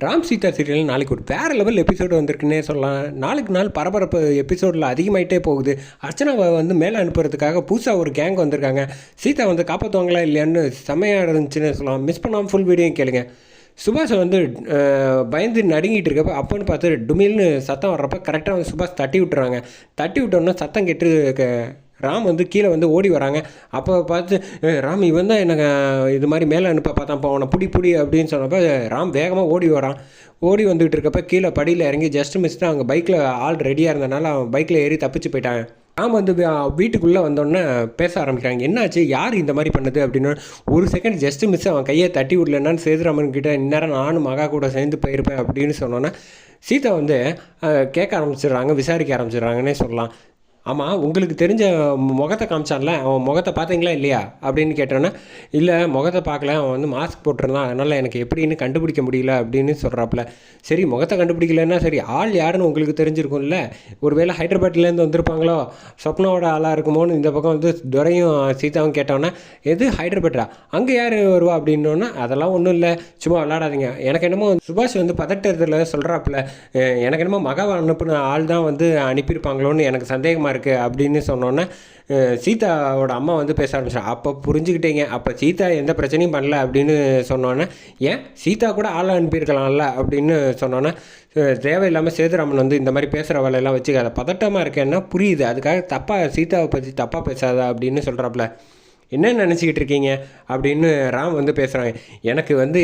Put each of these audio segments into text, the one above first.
Ram Sita serial நாளைக்கு ஒரு வேறு லெவல் எபிசோடு வந்திருக்குன்னே சொல்லலாம். நாளுக்கு நாள் பரபரப்பு எபிசோடில் அதிகமாயிட்டே போகுது. அர்ச்சனாவை வந்து மேலே அனுப்புறதுக்காக புதுசாக ஒரு கேங் வந்திருக்காங்க. சீதா வந்து காப்பாற்றுவாங்களா இல்லையான்னு செம்மையாக இருந்துச்சுன்னு சொல்லலாம். மிஸ் பண்ணாமல் ஃபுல் வீடியோ கேளுங்க. சுபாஷ் வந்து பயந்து நடுங்கிட்டு இருக்கப்ப அப்போன்னு பார்த்து டுமில்னு சத்தம் வர்றப்ப கரெக்டாக வந்து சுபாஷ் தட்டி விட்டுறாங்க. தட்டி விட்டோன்னே சத்தம் கெட்டு க- ராம் வந்து கீழே வந்து ஓடி வராங்க. அப்போ பார்த்து ராம் இவன் தான் எனக்கு இது மாதிரி மேலே அனுப்ப பார்த்தான் அவனை புடி புடி அப்படின்னு சொன்னப்போ ராம் வேகமாக ஓடி வரான். ஓடி வந்துகிட்டு இருக்கப்ப கீழே படியில் இறங்கி ஜஸ்ட் மிஸ் தான் அவங்க பைக்கில் ஆள் ரெடியாக இருந்தனால அவன் பைக்கில் ஏறி தப்பிச்சு போயிட்டாங்க. ராம் வந்து வீட்டுக்குள்ளே வந்தோடனே பேச ஆரம்பிக்கிறாங்க. என்னாச்சு? யார் இந்த மாதிரி பண்ணுது? அப்படின்னு. ஒரு செகண்ட் ஜஸ்ட் மிஸ் அவன் கையை தட்டி விடலன்னு சேதுராமன் கிட்ட இந்நேரம் நானும் மகா கூட சேர்ந்து போயிருப்பேன் அப்படின்னு சொன்னோன்னே சீதா வந்து கேட்க ஆரம்பிச்சிடுறாங்க விசாரிக்க ஆரம்பிச்சிடுறாங்கன்னே சொல்லலாம். ஆமாம் உங்களுக்கு தெரிஞ்ச முகத்தை காமிச்சான்ல அவன் முகத்தை பார்த்தீங்களா இல்லையா? அப்படின்னு கேட்டோன்னே இல்லை முகத்தை பார்க்கல அவன் வந்து மாஸ்க் போட்டிருந்தான் அதனால் எனக்கு எப்படின்னு கண்டுபிடிக்க முடியல அப்படின்னு சொல்கிறாப்புல சரி முகத்தை கண்டுபிடிக்கலன்னா சரி ஆள் யாருன்னு உங்களுக்கு தெரிஞ்சிருக்கும்ல? ஒருவேளை ஹைதராபாத்லேருந்து வந்திருப்பாங்களோ? சொப்னாவோட ஆளாக இருக்குமோன்னு இந்த பக்கம் வந்து துரையும் சீதாவும் கேட்டோன்னே எது ஹைதராபாத்தா அங்கே யார் வருவா? அப்படின்னோன்னா அதெல்லாம் ஒன்றும் இல்லை சும்மா விளாடாதீங்க எனக்கு என்னமோ சுபாஷ் வந்து பதட்டத்தில் சொல்கிறாப்புல எனக்கு என்னமோ மகாவை அனுப்புன ஆள் தான் வந்து அனுப்பியிருப்பாங்களோன்னு எனக்கு சந்தேகமாக இருக்குது அப்படின்னு சொன்னோன்னே சீதாவோட அம்மா வந்து பேச ஆரம்பிச்சாங்க அப்போ புரிஞ்சுக்கிட்டீங்க அப்போ சீதா எந்த பிரச்சனையும் பண்ணல அப்படின்னு சொன்னோன்னே ஏன் சீதா கூட ஆளை அனுப்பியிருக்கலாம்ல அப்படின்னு சொன்னோன்னே தேவையில்லாமல் சேதுராமன் வந்து இந்த மாதிரி பேசுகிற வேலையெல்லாம் வச்சுக்காத பதட்டமாக இருக்கேன்னா புரியுது அதுக்காக தப்பாக சீதாவை பற்றி தப்பாக பேசாத அப்படின்னு சொல்கிறாப்புல என்ன நினச்சிக்கிட்டு இருக்கீங்க? அப்படின்னு ராம் வந்து பேசுகிறாங்க எனக்கு வந்து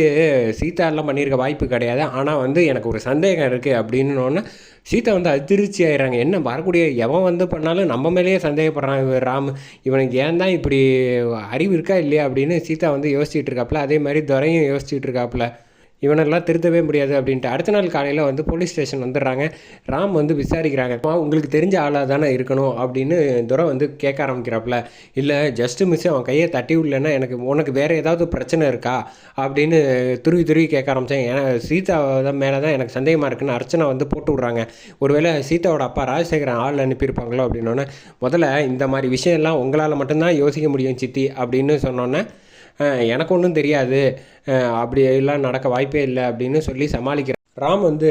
சீதாலாம் பண்ணியிருக்க வாய்ப்பு கிடையாது. ஆனால் வந்து எனக்கு ஒரு சந்தேகம் இருக்குது அப்படின்னோடனே சீதா வந்து அதிர்ச்சி ஆயிடுறாங்க. என்ன வரக்கூடிய எவன் வந்து பண்ணாலும் நம்ம மேலேயே சந்தேகப்படுறான் இவன் ராம். இவனுக்கு ஏன் தான் இப்படி அறிவு இருக்கா இல்லையா அப்படின்னு சீதா வந்து யோசிச்சுட்டு இருக்காப்புல அதே மாதிரி துறையும் யோசிச்சுட்டு இருக்காப்புல இவனெல்லாம் திருத்தவே முடியாது அப்படின்ட்டு அடுத்த நாள் காலையில் வந்து போலீஸ் ஸ்டேஷன் வந்துடுறாங்க. ராம் வந்து விசாரிக்கிறாங்க. உங்களுக்கு தெரிஞ்ச ஆளாக தானே இருக்கணும்? அப்படின்னு துரை வந்து கேட்க ஆரம்பிக்கிறாப்புல. இல்லை ஜஸ்ட்டு மிஸ் அவன் கையை தட்டி விடலன்னா எனக்கு உனக்கு வேறு ஏதாவது பிரச்சனை இருக்கா? அப்படின்னு துருவி துருவி கேட்க ஆரம்பித்தேன் ஏன்னா சீதா தான் மேலே தான் எனக்கு சந்தேகமாக இருக்குன்னு அர்ச்சனை வந்து போட்டு விட்றாங்க. ஒருவேளை சீதாவோட அப்பா ராஜசேகரன் ஆள் அனுப்பியிருப்பாங்களோ அப்படின்னோடனே முதல்ல இந்த மாதிரி விஷயம்லாம் உங்களால் மட்டும்தான் யோசிக்க முடியும் சித்தி அப்படின்னு சொன்னோன்னே எனக்கு ஒன்றும் தெரியாது. அப்படி எல்லாம் நடக்க வாய்ப்பே இல்லை அப்படின்னு சொல்லி சமாளிக்கிறார் ராம் வந்து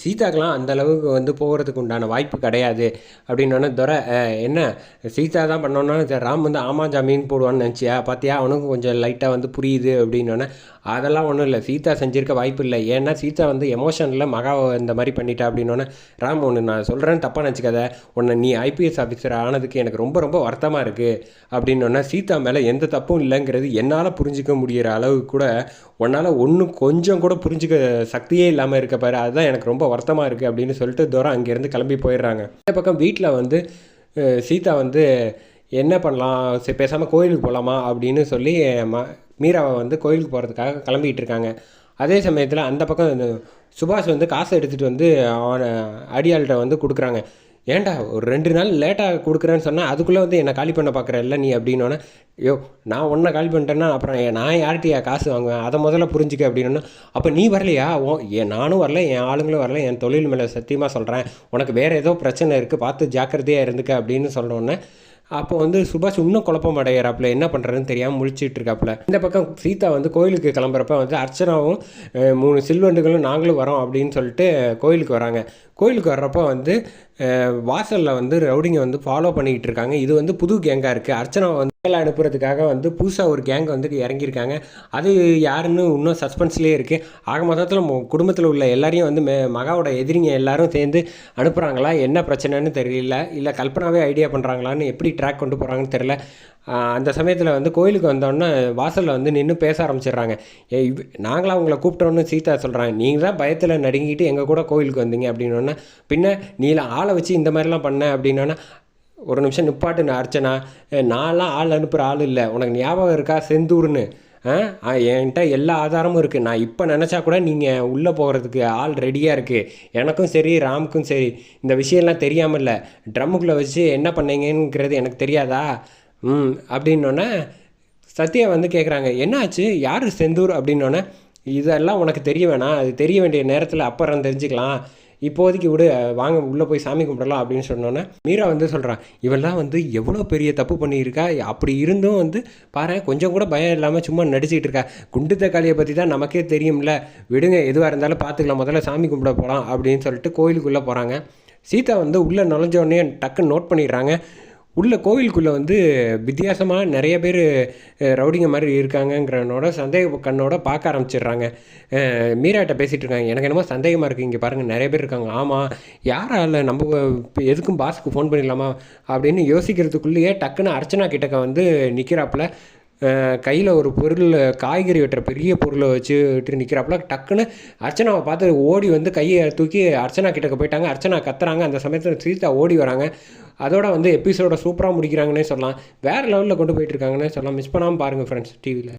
சீதாக்கெலாம் அந்த அளவுக்கு வந்து போகிறதுக்கு உண்டான வாய்ப்பு கிடையாது. அப்படின்னோடனே துரை என்ன சீதா தான் பண்ணோன்னா ராம் வந்து ஆமா ஜாமீன் போடுவான்னு நினச்சியா? பார்த்தியா அவனுக்கும் கொஞ்சம் லைட்டாக வந்து புரியுது அப்படின்னோடனே அதெல்லாம் ஒன்றும் இல்லை. சீதா செஞ்சிருக்க வாய்ப்பு இல்லை. ஏன்னா சீதா வந்து எமோஷனில் மகாவை இந்த மாதிரி பண்ணிட்டா அப்படின்னோடனே ராம் ஒன்று நான் சொல்கிறேன்னு தப்பாக நினச்சிக்காத. உன்னை நீ ஐபிஎஸ் ஆஃபீஸர் ஆனதுக்கு எனக்கு ரொம்ப ரொம்ப வருத்தமாக இருக்குது அப்படின்னோடனே சீதா மேலே எந்த தப்பும் இல்லைங்கிறது என்னால் புரிஞ்சிக்க முடிகிற அளவுக்கு கூட உன்னால் ஒன்றும் கொஞ்சம் கூட புரிஞ்சுக்க சக்தியே இல்லாமல் இருக்க பாரு அதுதான் எனக்கு ரொம்ப வருத்தமாக இருக்குது அப்படின்னு சொல்லிட்டு தூரம் அங்கேருந்து கிளம்பி போயிடுறாங்க. இந்த பக்கம் வீட்டில் வந்து சீதா வந்து என்ன பண்ணலாம் சரி பேசாமல் கோயிலுக்கு போகலாமா அப்படின்னு சொல்லி ம மீராவை வந்து கோயிலுக்கு போகிறதுக்காக கிளம்பிட்டு இருக்காங்க. அதே சமயத்தில் அந்த பக்கம் இந்த சுபாஷ் வந்து காசை எடுத்துகிட்டு வந்து அவனை அடியாள்கிட்ட வந்து கொடுக்குறாங்க. ஏன்டா ஒரு ரெண்டு நாள் லேட்டாக கொடுக்குறேன்னு சொன்னால் அதுக்குள்ளே வந்து என்னை காலி பண்ண பார்க்குறல்ல நீ அப்படின்னோன்னே ஐயோ நான் ஒன்றை காலி பண்ணிட்டேன்னா அப்புறம் நான் யார்கிட்டயா காசு வாங்குவேன்? அதை முதல்ல புரிஞ்சுக்க அப்படின்னா அப்போ நீ வரலையா? ஓ என் நானும் வரல என் ஆளுங்களும் வரல என் தொழில் மேலே சத்தியமாக சொல்கிறேன் உனக்கு வேறு ஏதோ பிரச்சனை இருக்குது பார்த்து ஜாக்கிரதையாக இருந்துக்க அப்படின்னு சொன்னோன்னே அப்போ வந்து சுபாஷ் இன்னும் குழப்பம் அடையிறாப்புல. என்ன பண்ணுறதுன்னு தெரியாமல் முழிச்சிட்டு இருக்காப்புல. இந்த பக்கம் சீதா வந்து கோயிலுக்கு கிளம்புறப்ப வந்து அர்ச்சனாவும் மூணு சில்வண்டுகளும் நாங்களும் வரோம் அப்படின்னு சொல்லிட்டு கோயிலுக்கு வராங்க. கோயிலுக்கு வர்றப்போ வந்து வாசலில் வந்து ரவுடிங்க வந்து ஃபாலோ பண்ணிக்கிட்டு இருக்காங்க. இது வந்து புது கேங்காக இருக்குது அர்ச்சனாவை வந்து மேலே அனுப்புறதுக்காக வந்து புதுசாக ஒரு கேங் வந்து இறங்கியிருக்காங்க. அது யாருன்னு இன்னும் சஸ்பென்ஸ்லேயே இருக்குது ஆக மொத்தத்தில் குடும்பத்தில் உள்ள எல்லாரையும் வந்து மே மகாவோட எதிரிங்க எல்லாரும் சேர்ந்து அனுப்புகிறாங்களா என்ன பிரச்சனைன்னு தெரியல. இல்லை கல்பனாவே ஐடியா பண்ணுறாங்களான்னு எப்படி ட்ராக் கொண்டு போகிறாங்கன்னு தெரியல. அந்த சமயத்தில் வந்து கோயிலுக்கு வந்தோடனே வாசலில் வந்து நின்று பேச ஆரம்பிச்சிடுறாங்க. ஏ நாங்களாம் அவங்கள கூப்பிட்டோன்னு சீதா சொல்கிறாங்க நீங்கள் தான் பயத்தில் நடுங்கிட்டு எங்கள் கூட கோயிலுக்கு வந்தீங்க அப்படின்னோடனே பின்ன நீலாம் ஆளை வச்சு இந்த மாதிரிலாம் பண்ண அப்படின்னோன்னா ஒரு நிமிஷம் நிப்பாட்டுன்னு அர்ச்சனா நான்லாம் ஆள் அனுப்புகிற ஆள் இல்லை. உனக்கு ஞாபகம் இருக்கா? செந்தூர்னு. ஆ? என்கிட்ட எல்லா ஆதாரமும் இருக்குது நான் இப்போ நினச்சா கூட நீங்கள் உள்ளே போகிறதுக்கு ஆள் ரெடியாக இருக்குது எனக்கும் சரி ராமுக்கும் சரி. இந்த விஷயம்லாம் தெரியாமல் இல்லை ட்ரம்முக்குள்ளே வச்சு என்ன பண்ணீங்கிறது எனக்கு தெரியாதா? ம் அப்படின்னோடனே சத்யா வந்து கேட்குறாங்க என்னாச்சு? யார் செந்தூர்? அப்படின்னோடனே இதெல்லாம் உனக்கு தெரிய வேணாம். அது தெரிய வேண்டிய நேரத்தில் அப்புறம் தெரிஞ்சுக்கலாம். இப்போதைக்கு விடு வாங்க உள்ளே போய் சாமி கும்பிடலாம் அப்படின்னு சொன்னோன்னே மீரா வந்து சொல்கிறான் இவெல்லாம் வந்து எவ்வளோ பெரிய தப்பு பண்ணியிருக்கா? அப்படி இருந்தும் வந்து பாரு கொஞ்சம் கூட பயம் இல்லாமல் சும்மா நடிச்சிட்டு இருக்கா. குண்டு தக்காளியை பற்றி தான் நமக்கே தெரியும்ல. விடுங்க எதுவாக இருந்தாலும் பார்த்துக்கலாம். முதல்ல சாமி கும்பிட போகலாம் அப்படின்னு சொல்லிட்டு கோயிலுக்குள்ளே போகிறாங்க சீதா வந்து உள்ளே நுழைஞ்சோடனே டக்குன்னு நோட் பண்ணிடுறாங்க. உள்ள கோவிலுக்குள்ளே வந்து வித்தியாசமாக நிறைய பேர் ரவுடிங்க மாதிரி இருக்காங்கங்கிறனோட சந்தேக கண்ணோட பார்க்க ஆரம்பிச்சிடுறாங்க. மீராட்ட பேசிகிட்டு இருக்காங்க. எனக்கு என்னமோ சந்தேகமாக இருக்குது இங்கே பாருங்கள் நிறைய பேர் இருக்காங்க. ஆமாம் யாரால நம்ம எதுக்கும் பாஸ்க்கு ஃபோன் பண்ணிடலாமா அப்படின்னு யோசிக்கிறதுக்குள்ளேயே டக்குன்னு அர்ச்சனா கிட்டக்க வந்து நிற்கிறாப்புல கையில் ஒரு பொருள் காய்கறி வெட்டுற பெரிய பொருளை வச்சுட்டு நிற்கிறாப்புல டக்குன்னு அர்ச்சனாவை பார்த்து ஓடி வந்து கையை தூக்கி அர்ச்சனா கிட்டக்க போயிட்டாங்க. அர்ச்சனா கத்துறாங்க. அந்த சமயத்தில் சீதா ஓடி வராங்க. அதோட வந்து எபிசோட சூப்பராக முடிக்கிறாங்கன்னே சொல்லலாம். வேறு லெவலில் கொண்டு போயிட்டு இருக்காங்கன்னே சொல்லலாம். மிஸ் பண்ணாமல் பாருங்கள் ஃப்ரெண்ட்ஸ் டிவியில்